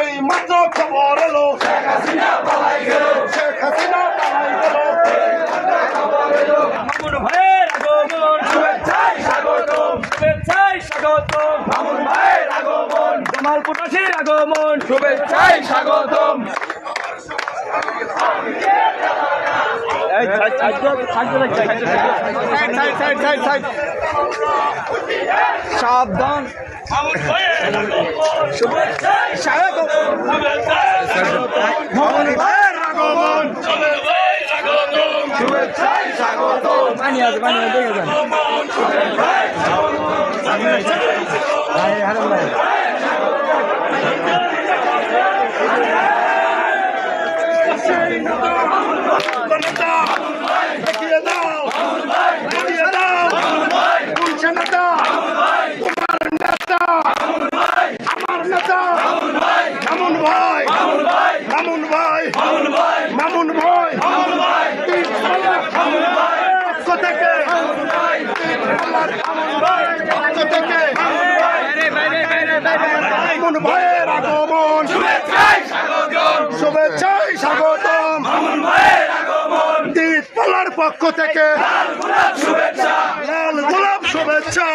এই মাত্র খবর এলো শেখ হাসিনা প্রকাশের আগমন শুভেচ্ছাই স্বাগতম সাবধান আগমন শুভেচ্ছা শুভেচ্ছাই স্বাগতম। পালার পক্ষ থেকে। লাল গোলাপ শুভেচ্ছা।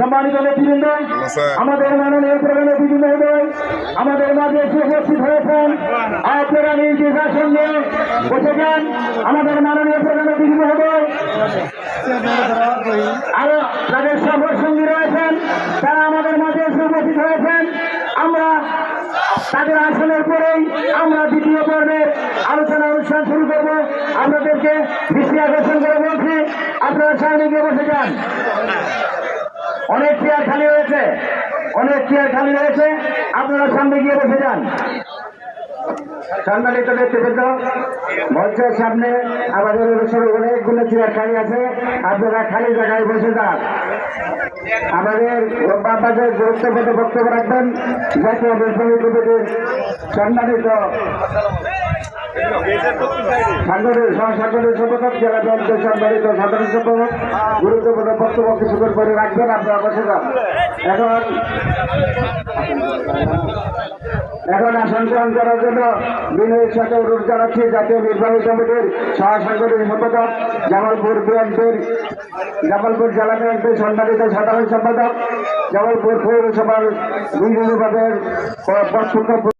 সম্মানিত নেতৃবৃন্দ আমাদের মাননীয় প্রধান অতিথি মহোদয় আমাদের মাঝে এসে উপস্থিত হয়েছেন আপনারা নির্দেশার সঙ্গে বসে যান। আমাদের মাননীয় প্রধান অতিথি মহোদয় আরও যাদের সফর সঙ্গী রয়েছেন তারা আমাদের মাঝে এসে উপস্থিত হয়েছেন। আমরা তাদের আসনের পরেই আমরা দ্বিতীয় পর্বের আলোচনা অনুষ্ঠান শুরু করব। আপনাদেরকে দৃষ্টি আকর্ষণ করে বলছি আপনারা সামনে গিয়ে বসে যান। অনেক চেয়ার খালি রয়েছে অনেক চেয়ার খালি রয়েছে আপনারা সামনে গিয়ে বসে যান। সম্মানিত ব্যক্তিবৃন্দ মঞ্চের সামনে আমাদের অনুষ্ঠানে অনেকগুলো চেয়ার খালি আছে। আপনারা খালি জায়গায় বসে যান। আমাদের বাবাদের গুরুত্বপূর্ণ বক্তব্য রাখবেন। জাতীয় নির্বাহী সম্মানিত গুরুত্বপূর্ণ বক্তব্য কিছুক্ষণ করে রাখবেন আপনারা বসে এখন এখন আসন করার জন্য বিনয়ের সাথে অনুরোধ জানাচ্ছি জাতীয় নির্বাহী কমিটির সহসাংগঠনিক সম্পাদক, জামালপুর বিএনপির জামালপুর জেলা বিএনপির সম্মানিত সাধারণ সম্পাদক, জামালপুর পৌরসভার বিভাগের